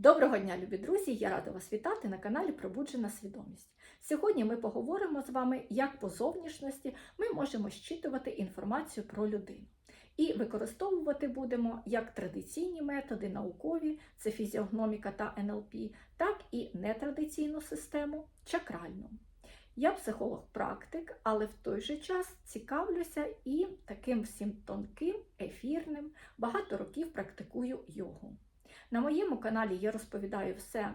Доброго дня, любі друзі! Я рада вас вітати на каналі Пробуджена Свідомість. Сьогодні ми поговоримо з вами, як по зовнішності ми можемо щитувати інформацію про людину. І використовувати будемо як традиційні методи наукові, це фізіогноміка та НЛП, так і нетрадиційну систему чакральну. Я психолог-практик, але в той же час цікавлюся і таким всім тонким, ефірним, багато років практикую йогу. На моєму каналі я розповідаю все,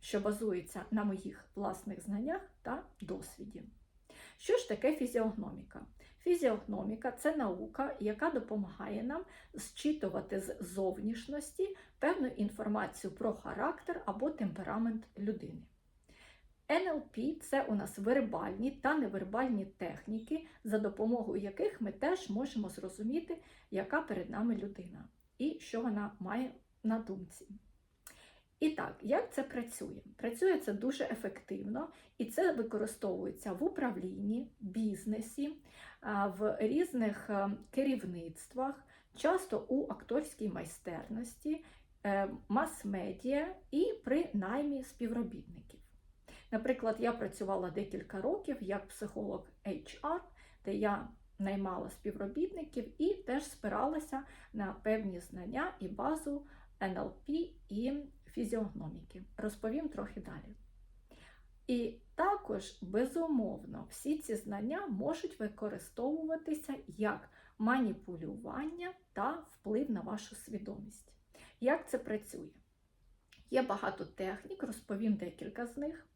що базується на моїх власних знаннях та досвіді. Що ж таке фізіогноміка? Фізіогноміка це наука, яка допомагає нам зчитувати з зовнішності певну інформацію про характер або темперамент людини. НЛП це у нас вербальні та невербальні техніки, за допомогою яких ми теж можемо зрозуміти, яка перед нами людина і що вона має на думці. І так, як це працює? Працює це дуже ефективно, і це використовується в управлінні, бізнесі, в різних керівництвах, часто у акторській майстерності, е, мас-медіа і при наймі співробітників. Наприклад, я працювала декілька років як психолог HR, де я наймала співробітників і теж спиралася на певні знання і базу НЛП і фізіогноміки. Розповім трохи далі. І також, безумовно, всі ці знання можуть використовуватися як маніпулювання та вплив на вашу свідомість. Як це працює? Є багато технік, розповім декілька з них.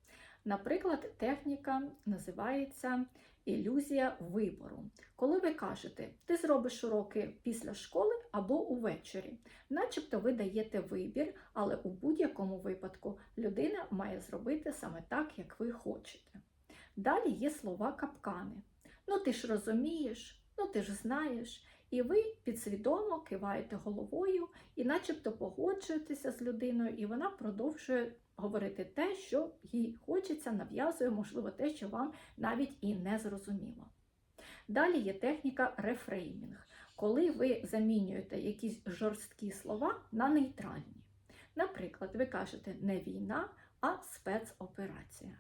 Наприклад, техніка називається ілюзія вибору. Коли ви кажете, ти зробиш уроки після школи або увечері, начебто ви даєте вибір, але у будь-якому випадку людина має зробити саме так, як ви хочете. Далі є слова капкани. Ну, ти ж розумієш, ну ти ж знаєш. І ви підсвідомо киваєте головою і начебто погоджуєтеся з людиною, і вона продовжує говорити те, що їй хочеться, нав'язує, можливо, те, що вам навіть і не зрозуміло. Далі є техніка рефреймінг, коли ви замінюєте якісь жорсткі слова на нейтральні. Наприклад, ви кажете не війна, а спецоперація.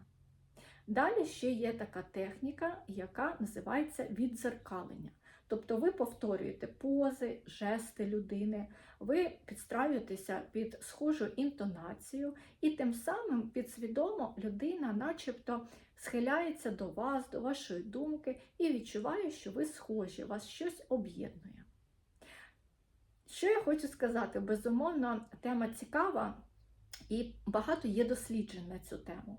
Далі ще є така техніка, яка називається відзеркалення. Тобто ви повторюєте пози, жести людини, ви підстраюєтеся під схожу інтонацію, і тим самим підсвідомо людина, начебто, схиляється до вас, до вашої думки, і відчуває, що ви схожі, вас щось об'єднує. Що я хочу сказати? Безумовно, тема цікава і багато є досліджень на цю тему.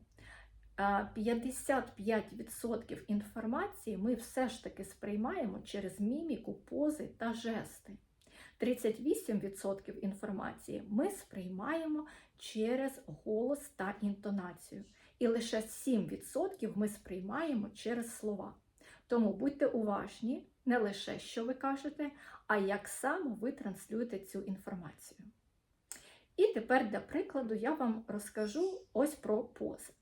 55% інформації ми все ж таки сприймаємо через міміку, пози та жести. 38% інформації ми сприймаємо через голос та інтонацію. І лише 7% ми сприймаємо через слова. Тому будьте уважні не лише, що ви кажете, а як саме ви транслюєте цю інформацію. І тепер, для прикладу, я вам розкажу ось про пози.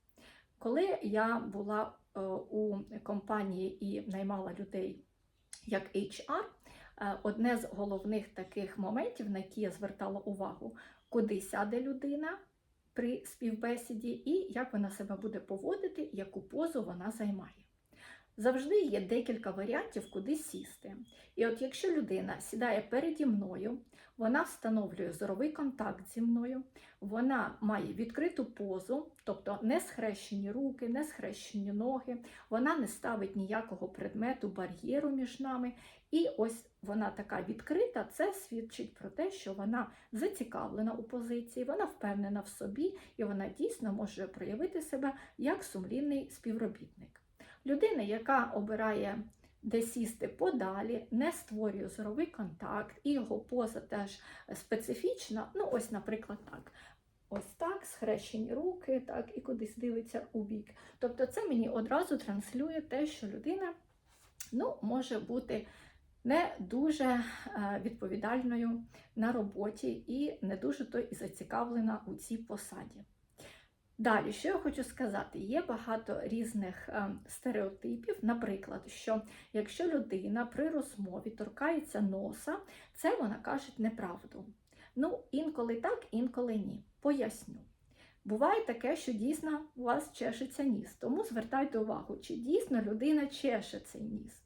Коли я була е, у компанії і наймала людей як HR, е, одне з головних таких моментів, на які я звертала увагу, куди сяде людина при співбесіді і як вона себе буде поводити, яку позу вона займає. Завжди є декілька варіантів, куди сісти. І от якщо людина сідає переді мною, вона встановлює зоровий контакт зі мною, вона має відкриту позу, тобто не схрещені руки, не схрещені ноги, вона не ставить ніякого предмету, бар'єру між нами. І ось вона така відкрита, це свідчить про те, що вона зацікавлена у позиції, вона впевнена в собі і вона дійсно може проявити себе як сумлінний співробітник. Людина, яка обирає де сісти подалі, не створює зоровий контакт, і його поза теж специфічна. Ну, ось, наприклад, так. Ось так, схрещені руки, так, і кудись дивиться у бік. Тобто, це мені одразу транслює те, що людина ну, може бути не дуже відповідальною на роботі і не дуже то і зацікавлена у цій посаді. Далі, що я хочу сказати, є багато різних е, стереотипів, наприклад, що якщо людина при розмові торкається носа, це вона каже неправду. Ну, інколи так, інколи ні. Поясню. Буває таке, що дійсно у вас чешеться ніс, тому звертайте увагу, чи дійсно людина чеше цей ніс.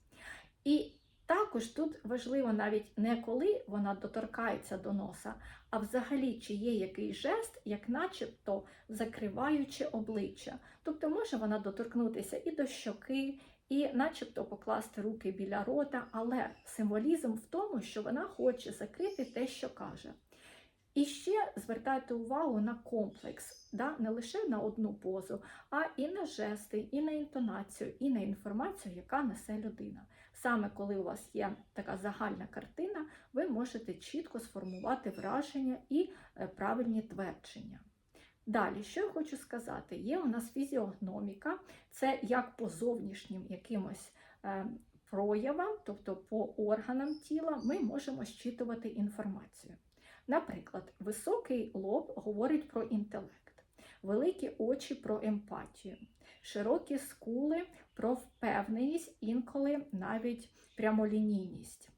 І також тут важливо навіть не коли вона доторкається до носа, а взагалі, чи є якийсь жест, як начебто закриваючи обличчя. Тобто може вона доторкнутися і до щоки, і начебто покласти руки біля рота, але символізм в тому, що вона хоче закрити те, що каже. І ще звертайте увагу на комплекс, да? не лише на одну позу, а і на жести, і на інтонацію, і на інформацію, яка несе людина. Саме коли у вас є така загальна картина, ви можете чітко сформувати враження і е, правильні твердження. Далі, що я хочу сказати, є у нас фізіогноміка, це як по зовнішнім якимось е, проявам, тобто по органам тіла, ми можемо щитувати інформацію. Наприклад, високий лоб говорить про інтелект, великі очі про емпатію, широкі скули про впевненість, інколи навіть прямолінійність.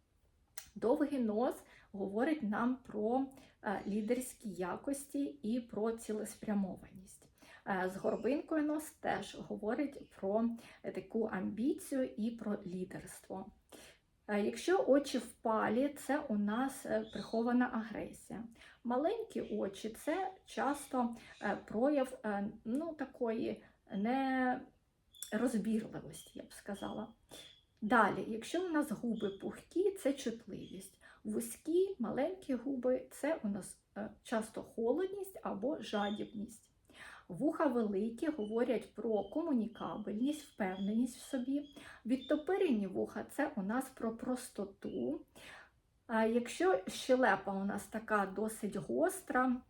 Довгий нос говорить нам про е, лідерські якості і про цілеспрямованість. Е, З горбинкою нос теж говорить про е, таку амбіцію і про лідерство. Е, Якщо очі впалі, це у нас е, прихована агресія. Маленькі очі це часто е, прояв ну, такої нерозбірливості, я б сказала. Далі, якщо у нас губи пухкі, це чутливість. Вузькі, маленькі губи це у нас часто холодність або жадібність. Вуха великі говорять про комунікабельність, впевненість в собі. Відтопирені вуха це у нас про простоту. Якщо щелепа у нас така досить гостра,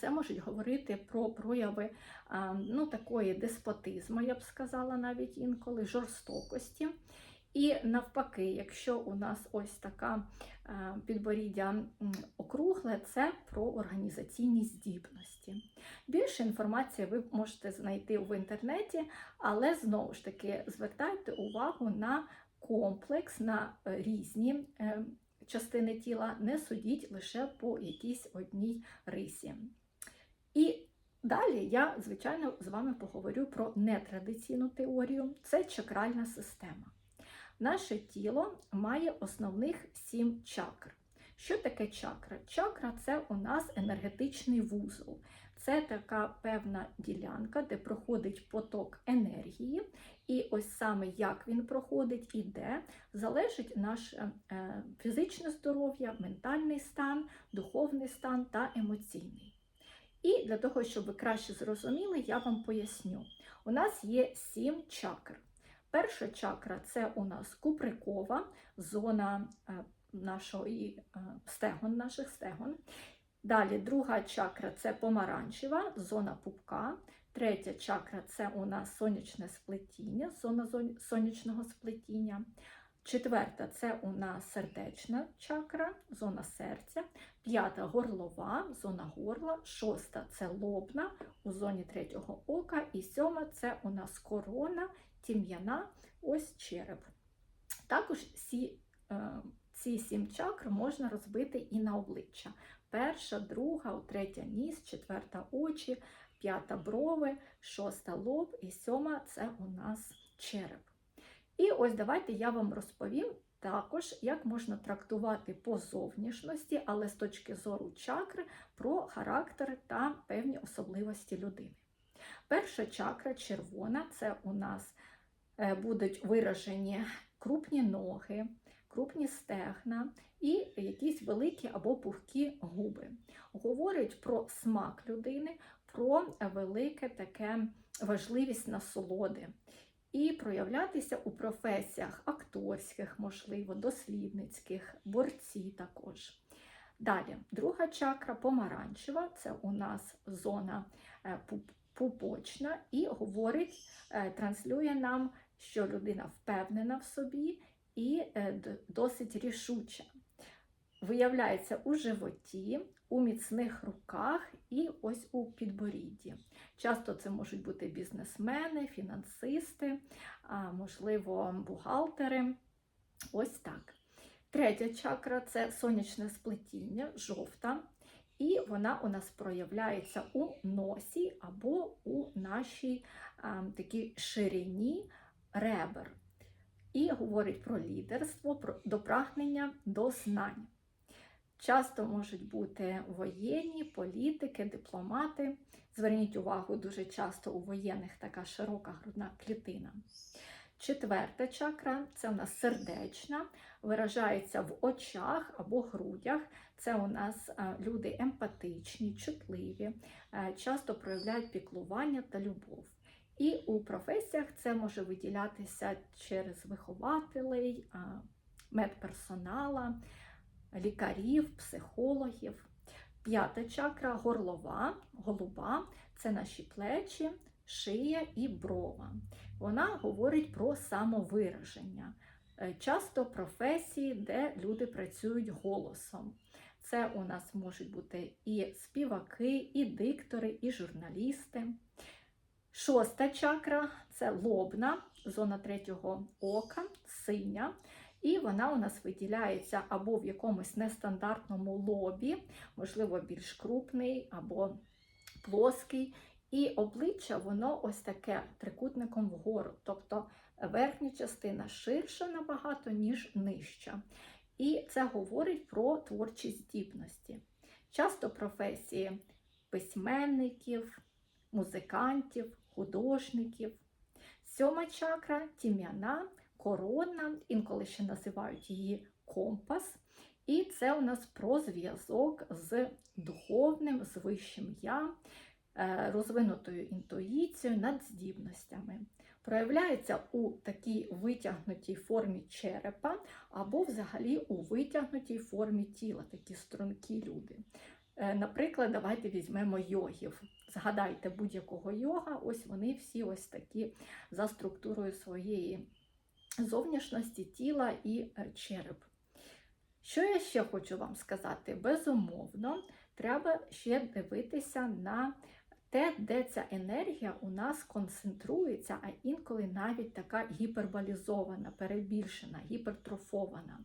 це можуть говорити про прояви ну, такої деспотизму, я б сказала, навіть інколи жорстокості. І навпаки, якщо у нас ось така підборіддя округле, це про організаційні здібності. Більше інформації ви можете знайти в інтернеті, але знову ж таки звертайте увагу на комплекс, на е, різні е, частини тіла, не судіть лише по якійсь одній рисі. І далі я, звичайно, з вами поговорю про нетрадиційну теорію це чакральна система. Наше тіло має основних сім чакр. Що таке чакра? Чакра це у нас енергетичний вузол. Це така певна ділянка, де проходить поток енергії, і ось саме як він проходить і де, залежить наше е, фізичне здоров'я, ментальний стан, духовний стан та емоційний. І для того, щоб ви краще зрозуміли, я вам поясню. У нас є сім чакр. Перша чакра це у нас куприкова зона е, нашої е, стегон, наших стегон. Далі друга чакра це помаранчева, зона пупка. Третя чакра це у нас сонячне сплетіння, зона сонячного сплетіння. Четверта це у нас сердечна чакра, зона серця. П'ята горлова, зона горла. Шоста це лобна у зоні третього ока. І сьома це у нас корона, тім'яна, ось череп. Також всі, е, ці сім чакр можна розбити і на обличчя. Перша, друга, третя ніс, четверта очі, п'ята брови, шоста лоб і сьома це у нас череп. І ось давайте я вам розповім також, як можна трактувати по зовнішності, але з точки зору чакри про характер та певні особливості людини. Перша чакра червона це у нас будуть виражені крупні ноги, крупні стегна і якісь великі або пухкі губи. Говорить про смак людини, про велике таке важливість насолоди. І проявлятися у професіях акторських, можливо, дослідницьких, борці також. Далі, друга чакра помаранчева це у нас зона е, пупочна, і говорить, е, транслює нам, що людина впевнена в собі і е, досить рішуча. Виявляється у животі, у міцних руках і ось у підборідді. Часто це можуть бути бізнесмени, фінансисти, можливо, бухгалтери. Ось так. Третя чакра це сонячне сплетіння, жовта. І вона у нас проявляється у носі або у нашій а, такій ширині ребер. І говорить про лідерство, про до прагнення до знань. Часто можуть бути воєнні, політики, дипломати. Зверніть увагу, дуже часто у воєнних така широка грудна клітина. Четверта чакра це у нас сердечна, виражається в очах або грудях. Це у нас е, люди емпатичні, чутливі, е, часто проявляють піклування та любов. І у професіях це може виділятися через вихователей, медперсонала, лікарів, психологів. П'ята чакра горлова, голуба це наші плечі, шия і брова. Вона говорить про самовираження. Е, Часто професії, де люди працюють голосом. Це у нас можуть бути і співаки, і диктори, і журналісти. Шоста чакра це лобна, зона третього ока, синя. І вона у нас виділяється або в якомусь нестандартному лобі, можливо, більш крупний або плоский. І обличчя воно ось таке трикутником вгору, тобто верхня частина ширша набагато, ніж нижча. І це говорить про творчі здібності. Часто професії письменників, музикантів, художників. Сьома чакра тім'яна, коронна, інколи ще називають її компас. І це у нас про зв'язок з духовним, з вищим я, е, розвинутою інтуїцією, надздібностями. Проявляється у такій витягнутій формі черепа або взагалі у витягнутій формі тіла, такі стрункі люди. Е, Наприклад, давайте візьмемо йогів. Згадайте будь-якого йога, ось вони всі ось такі за структурою своєї зовнішності тіла і е, череп. Що я ще хочу вам сказати? Безумовно, треба ще дивитися на те, де ця енергія у нас концентрується, а інколи навіть така гіперболізована, перебільшена, гіпертрофована.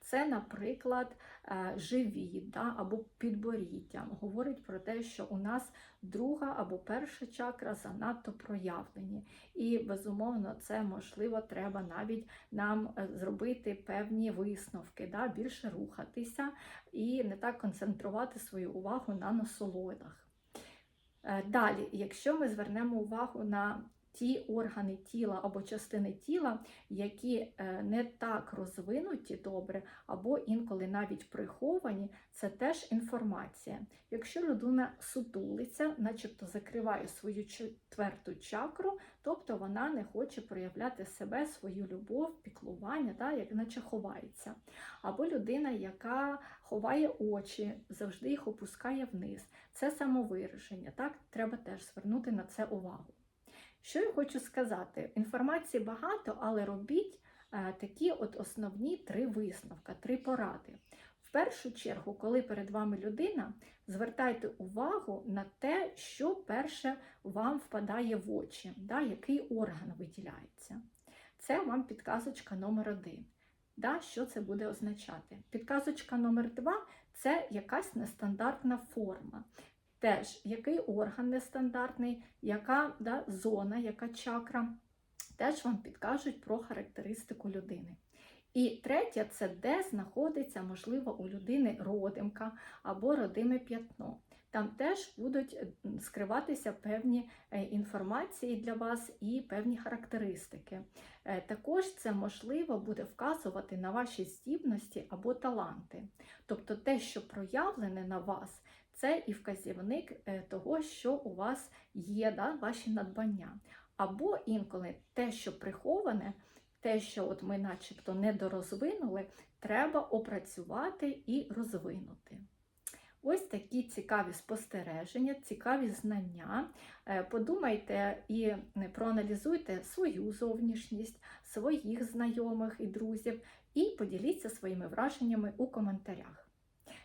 Це, наприклад, е, живіт да, або підборіддя. Говорить про те, що у нас друга або перша чакра занадто проявлені. І, безумовно, це можливо, треба навіть нам е, зробити певні висновки, да, більше рухатися і не так концентрувати свою увагу на насолодах. Е, Далі, якщо ми звернемо увагу на ті органи тіла або частини тіла, які е, не так розвинуті добре, або інколи навіть приховані, це теж інформація. Якщо людина сутулиться, начебто закриває свою четверту чакру, тобто вона не хоче проявляти себе, свою любов, піклування, да, як наче ховається. Або людина, яка ховає очі, завжди їх опускає вниз. Це самовираження. Так, треба теж звернути на це увагу. Що я хочу сказати? Інформації багато, але робіть е, такі от основні три висновки, три поради. В першу чергу, коли перед вами людина, звертайте увагу на те, що перше вам впадає в очі, да, який орган виділяється. Це вам підказочка номер один. Да, що це буде означати? Підказочка номер два це якась нестандартна форма. Теж який орган нестандартний, яка да, зона, яка чакра, теж вам підкажуть про характеристику людини. І третє це де знаходиться, можливо, у людини родимка або родиме п'ятно. Там теж будуть скриватися певні е, інформації для вас і певні характеристики. Е, Також це можливо буде вказувати на ваші здібності або таланти. Тобто те, що проявлене на вас, це і вказівник е, того, що у вас є, да, ваші надбання. Або інколи те, що приховане, те, що от ми начебто недорозвинули, треба опрацювати і розвинути. Ось такі цікаві спостереження, цікаві знання. Е, Подумайте і проаналізуйте свою зовнішність, своїх знайомих і друзів, і поділіться своїми враженнями у коментарях.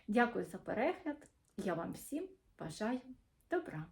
Дякую за перегляд! Я вам всім бажаю добра!